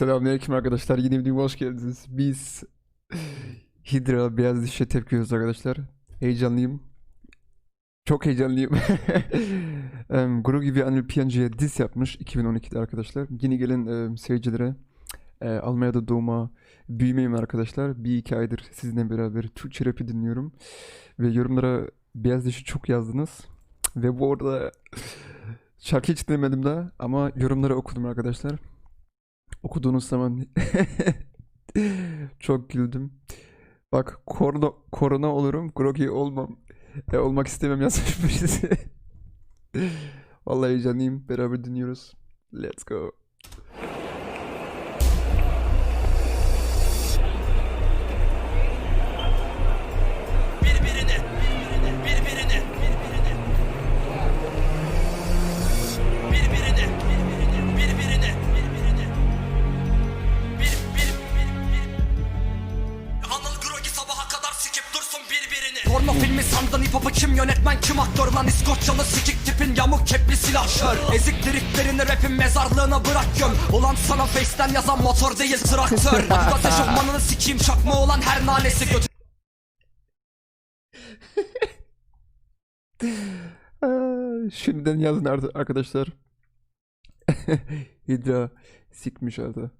Selamünaleyküm arkadaşlar. Yeni videoma hoş geldiniz. Biz Hydra beyaz dişe tepki veriyoruz arkadaşlar. Heyecanlıyım. Çok heyecanlıyım. um, Grogi ve Anil Piyancı'ya diss yapmış 2012'de arkadaşlar. Yeni gelen em, seyircilere e, Almanya'da doğma büyümeyim arkadaşlar. Bir iki aydır sizinle beraber Türkçe rap'i dinliyorum. Ve yorumlara beyaz dişi çok yazdınız. Ve bu arada şarkı hiç dinlemedim daha ama yorumları okudum arkadaşlar. Okuduğunuz zaman çok güldüm. Bak korona, korona olurum, groggy olmam. E, olmak istemem yazmış birisi. Vallahi heyecanlıyım. Beraber dinliyoruz. Let's go. Kim yönetmen kim aktör lan İskoçyalı sikik tipin yamuk kepli silahşör Ezik driftlerini rapin mezarlığına bırak göm Ulan sana face'ten yazan motor değil traktör Adidas eşofmanını sikeyim çakma olan her nanesi götü Aa, Şimdiden yazın ar- arkadaşlar. Hidra sikmiş arada.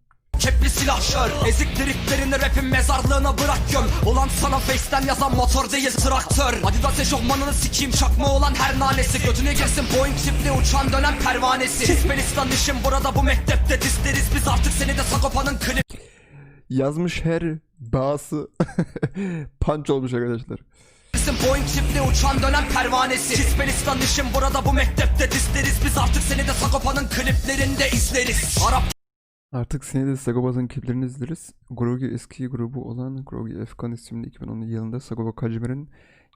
Kepli silahşör Ezik driftlerini rapin mezarlığına bırak göm. Ulan sana face'ten yazan motor değil traktör. Adidas eşofmanını sikeyim çakma olan her nanesi Götüne girsin Boeing tipli uçan dönen pervanesi. Çizmelistan işim burada bu mektepte dizleriz Biz artık seni de Sagopa'nın klip Yazmış her bağısı punch olmuş arkadaşlar. Bizim Boeing tipli uçan dönen pervanesi. Çizmelistan işim burada bu mektepte dizleriz Biz artık seni de Sagopa'nın kliplerinde izleriz. Arap Artık seni de Sagopa'nın kliplerini izleriz. Grogi eski grubu olan Grogi Efkan isimli 2010 yılında Sagopa Kajmer'in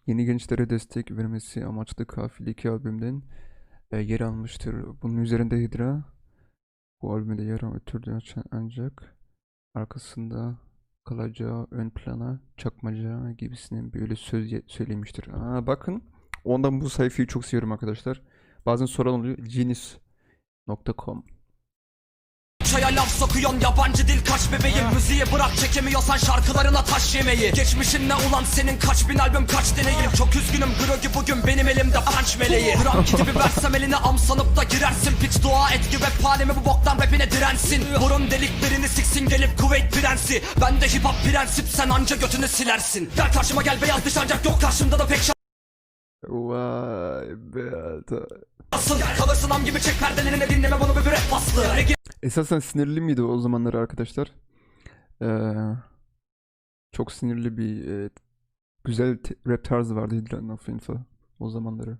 yeni gençlere destek vermesi amaçlı Kafile 2 albümden e, yer almıştır. Bunun üzerinde Hydra bu albümde yer oturdu ancak arkasında kalacağı ön plana çakmaca gibisinden böyle söz söylemiştir. Aa, bakın ondan bu sayfayı çok seviyorum arkadaşlar. Bazen soran oluyor. Genius.com Çaya laf sokuyon yabancı dil kaç bebeğim? Müziği bırak çekemiyorsan şarkılarına taş yemeyi Geçmişin ne ulan senin kaç bin albüm kaç deneyim Çok üzgünüm Grogi bugün benim elimde punch meleği. Gram kitabı versem eline am sanıp da girersin. Piç dua et ki rap halimi bu boktan rapine dirensin. Burun deliklerini siksin gelip Kuveyt prensi. Ben de hip hop prensip sen anca götünü silersin. Gel karşıma gel beyaz dış ancak yok. Karşımda da pek Vay be. şansın Kalırsın am gibi çek perdelerini dinleme bunu bir rap Regi Esasen sinirli miydi o zamanlar arkadaşlar? Ee, çok sinirli bir e, güzel rap tarzı vardı Hydra'nın of Info o zamanları.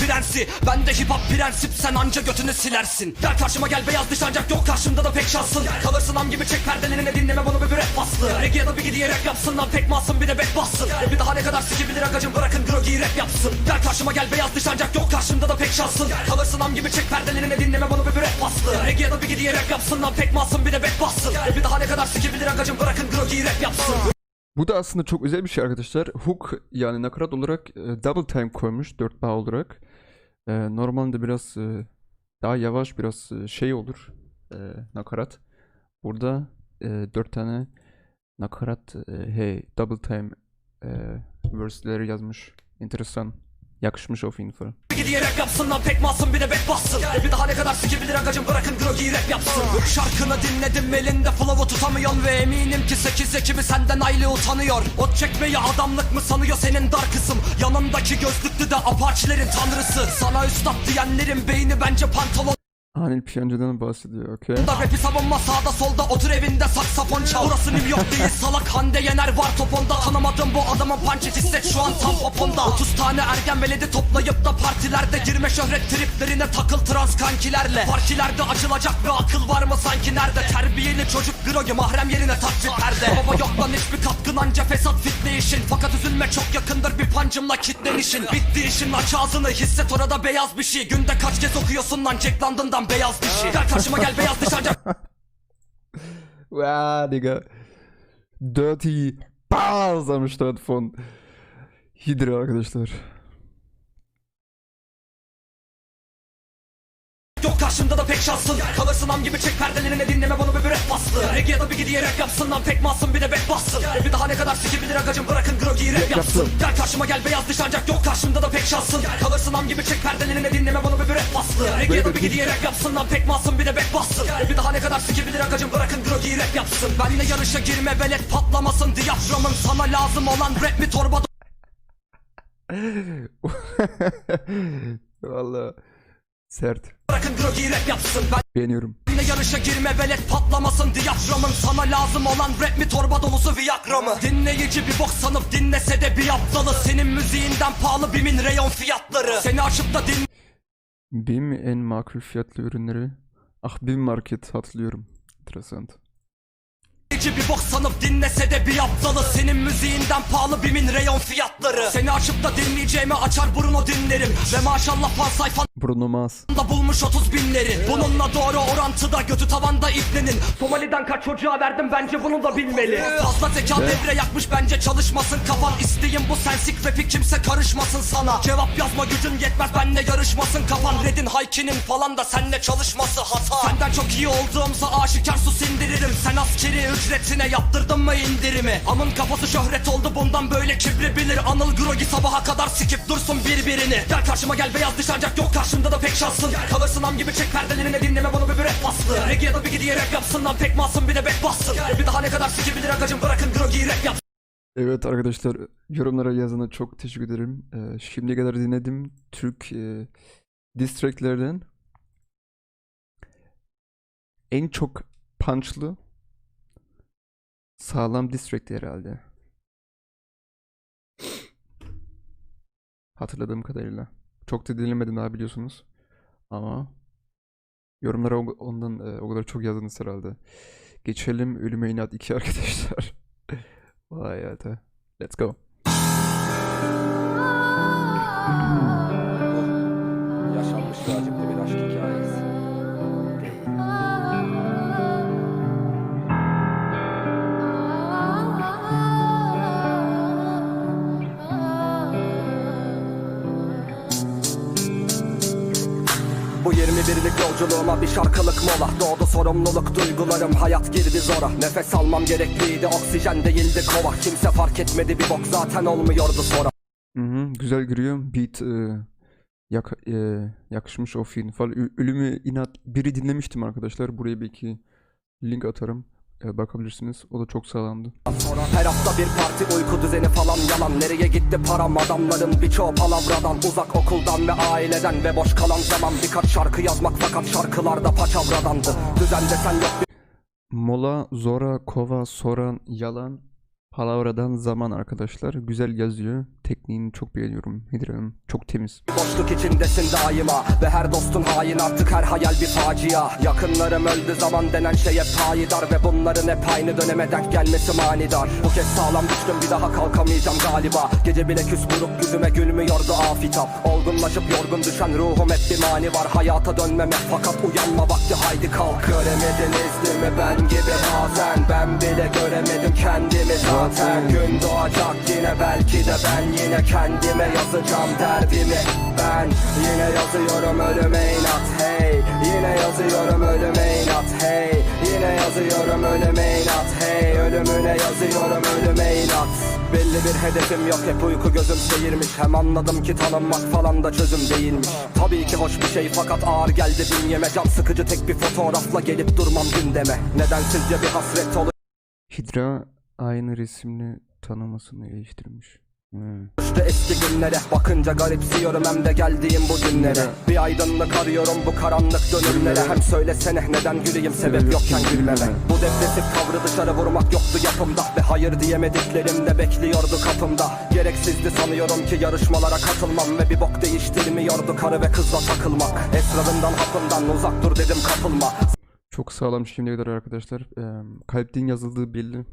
Prensi Ben de hip hop prensip sen anca götünü silersin. Gel karşıma gel beyaz dış ancak yok karşımda da pek şansın Kalırsın am gibi çek perdelerini dinleme bunu bir rap baslı. Regi ya da bir gidiye rap yapsın lan tek masum bir de bet bassın. Bir daha ne kadar sikibilir agacım bırakın grogi rap yapsın. Gel karşıma gel beyaz dış ancak yok karşımda da pek şansın Kalırsın am gibi çek perdelerini dinleme bunu bir rap baslı. Regi ya da bir gidiye rap yapsın lan tek masum bir de bet bassın. Bir daha ne kadar sikibilir agacım bırakın grogi rap yapsın. Bu da aslında çok özel bir şey arkadaşlar. Hook yani nakarat olarak e, double time koymuş 4 bağ olarak. E, normalde biraz e, daha yavaş biraz şey olur e, nakarat. Burada e, 4 tane nakarat e, hey double time e, verse'leri yazmış. Enteresan. Yakışmış. Bir gidiye rap yapsın lan pek masum bir de bet bassın. Bir daha ne kadar sikibilir agacım bırakın grogi rap yapsın. Şarkını dinledim elinde flow'u tutamıyorsun Ve eminim ki 8 ekibi senden aylı utanıyor. Ot çekmeyi adamlık mı sanıyor senin dar kısım? Yanındaki gözlüklü de apaçilerin tanrısı. Sana üstad diyenlerin beyni bence pantolon Anil Piyancı'dan bahsediyor okey. da rapi savunma sağda solda otur evinde saksafon çal. Burası New York değil salak Hande Yener var toponda Tanımadım bu adamın punch hisset şu an tam poponda 30 tane ergen veledi toplayıp da partilerde Girme şöhret triplerine takıl trans kankilerle. Partilerde açılacak bir akıl var mı sanki nerede? Terbiyeli çocuk grogi mahrem yerine tak bir perde. Baba yok lan hiçbir katkın anca fesat fitne işin. Fakat üzülme çok yakındır bir pancımla kitlenişin Bitti işin aç ağzını hisset orada beyaz bir şey. Günde kaç kez okuyorsun lan Jack London'dan beyaz dişi Gel karşıma gel beyaz ancak Wow, Digga. Dirty Bars am Start von Hydra arkadaşlar. Yok karşımda da pek şansın Kalırsın am gibi çek perdelerine dinleme bunu bir rap bastı. Reggae ya da bir gidiye rap yapsın lan pek masum bir de back bassın Bir daha ne kadar sikibilir agacım bırakın grogi rap yapsın. Gel karşıma gel beyaz dış ancak yok karşımda da pek şansın Kalırsın am gibi çek perdelerine dinleme bunu bir rap bastı. Reggae ya da bir gidiye rap yapsın lan pek masum bir de back bassın Bir daha ne kadar sikilir agacım bırakın grogi rap yapsın. Benle yarışa girme velet patlamasın. Diyaframın Sana lazım olan rap mi torba Valla sert. bırakın grogi rap yapsın Beğeniyorum. Benle yarışa girme velet patlamasın diyaframın Sana lazım olan rap mi torba dolusu viagra mı Dinleyici bir bok sanıp dinlese de bir aptalı Senin müziğinden pahalı bimin reyon fiyatları Seni açıp da dinle BİM en makul fiyatlı ürünleri. Ah BİM Market hatırlıyorum. Interessant. Dinleyici bir bok sanıp dinlese de bir aptalı. Senin müziğinden pahalı bimin reyon fiyatları. Seni açıp da dinleyeceğimi açar Bruno dinlerim. Ve maşallah fan sayfanda Bruno Mars. bulmuş 30 binleri. Bununla doğru orantıda götü tavanda ibnenin Somali'den kaç çocuğa verdim bence bunu da bilmeli. Fazla zeka devre yakmış bence çalışmasın. Kafan İsteğim bu sensik rapi kimse karışmasın sana. Cevap yazma gücün yetmez benle yarışmasın. Kafan Red'in Hayki'nin falan da senle çalışması hata Senden çok iyi olduğumsa aşikar sus indiririm Sen askeri ücretine yaptırdın mı indirimi? Amın kafası şöhret oldu bundan böyle kibri bilir Anıl Grogi sabaha kadar sikip dursun birbirini. Gel karşıma gel beyaz dış ancak yok karşımda da pek şansın. Kalırsın am gibi çek perdelerine dinleme bunu bir rap bastı. Reggae ya da bir gidiye rap yapsın lan pek masum bir de back bassın Bir daha ne kadar sikebilir agacım bırakın Grogi rap yapsın. Evet arkadaşlar yorumlara yazana çok teşekkür ederim. Ee, şimdiye kadar dinledim Türk e, diss en çok punchlı sağlam diss track'ti herhalde. Hatırladığım kadarıyla. Çok da dinlemedim daha biliyorsunuz. Ama yorumlara ondan e, o kadar çok yazdınız herhalde. Geçelim Ölüme İnat 2 arkadaşlar. Vay hayata. Let's go. Yaşanmış trajikli yolculuğuma bir şarkılık mola Doğdu sorumluluk duygularım hayat girdi zora Nefes almam gerekliydi oksijen değildi kova Kimse fark etmedi bir bok zaten olmuyordu sonra Hı hı, güzel giriyor. Beat e, yak, e, yakışmış o film falan. Ölümü inat biri dinlemiştim arkadaşlar. Buraya belki link atarım. E, bakabilirsiniz. O da çok sağlamdı. Her hafta bir parti uyku düzeni falan yalan Nereye gitti param adamların birçoğu palavradan Uzak okuldan ve aileden ve boş kalan zaman Birkaç şarkı yazmak fakat şarkılarda paçavradandı Düzen desen yok Mola, Zora, Kova, Soran, Yalan, Palavradan zaman arkadaşlar. Güzel yazıyor. Tekniğini çok beğeniyorum. Hidra'nın. Çok temiz. Boşluk içindesin daima Ve her dostun hain artık her hayal bir facia. Yakınlarım öldü zaman denen şeye payidar Ve bunların hep aynı döneme denk gelmesi manidar. Bu kez sağlam düştüm bir daha kalkamayacağım galiba. Gece bile küs buruk yüzüme gülmüyordu afitap Olgunlaşıp yorgun düşen ruhum hep bir mani var. Hayata dönmeme fakat uyanma vakti haydi kalk. Göremediniz değil mi? Ben gibi bazen. Ben bile göremedim kendimi zaten. Gün doğacak yine belki de ben Yine kendime yazacağım derdimi. Ben yine yazıyorum ölüme inat hey. Yine yazıyorum ölüme inat hey. Yine yazıyorum ölüme inat hey. Ölümüne yazıyorum ölüme inat. Belli bir hedefim yok hep uyku gözüm seyirmiş Hem anladım ki tanınmak falan da çözüm değilmiş. Tabii ki hoş bir şey fakat ağır geldi bünyeme Can sıkıcı tek bir fotoğrafla gelip durmam gündeme. Neden sizce bir hasret olur Hidra aynı resimli tanımasını eleştirmiş. Hmm. İşte eski günlere bakınca garipsiyorum hem de geldiğim bu günlere. Bir aydınlık arıyorum bu karanlık dönümlere Hem söylesene neden güleyim sebep yokken gülmeme. Bu depresif tavrı dışarı vurmak yoktu yapımda. Ve hayır diyemediklerim de bekliyordu kapımda. Gereksizdi sanıyorum ki yarışmalara katılmam. Ve bir bok değiştirmiyordu karı ve kızla takılmak. Esrarından hapından uzak dur dedim kapılma. Çok sağlam şimdiye kadar arkadaşlar. Eee kalpten yazıldığı belli.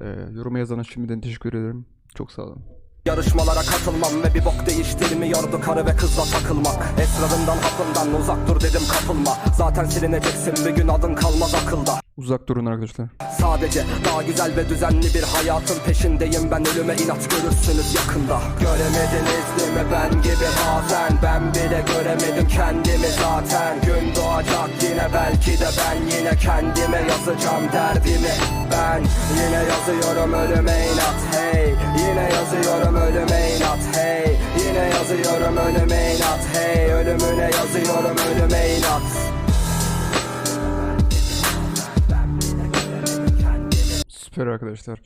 Eee yoruma yazana şimdiden teşekkür ederim. Çok sağlam. Yarışmalara katılmam ve bir bok değiştirmiyordu karı ve kızla takılmak. Esrarından hapından uzak dur dedim kapılma Zaten silineceksin bir gün adın kalmaz akılda. Uzak durun arkadaşlar. Sadece daha güzel ve düzenli bir hayatın peşindeyim. Ben ölüme inat görürsünüz yakında. Göremediniz değil mi? Ben gibi bazen. Ben bile göremedim kendimi zaten. Gün doğacak yine belki de ben yine kendime yazacağım derdimi. Ben yine yazıyorum ölüme inat. Hey Yine yazıyorum ölüme inat hey Yine yazıyorum ölüme inat hey Ölümüne yazıyorum ölüme inat Süper arkadaşlar.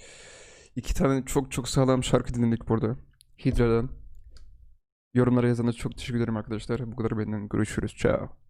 İki tane çok çok sağlam şarkı dinledik burada. Hydra'dan. Yorumlara yazana çok teşekkür ederim arkadaşlar. Bu kadar benden. Görüşürüz. Ciao.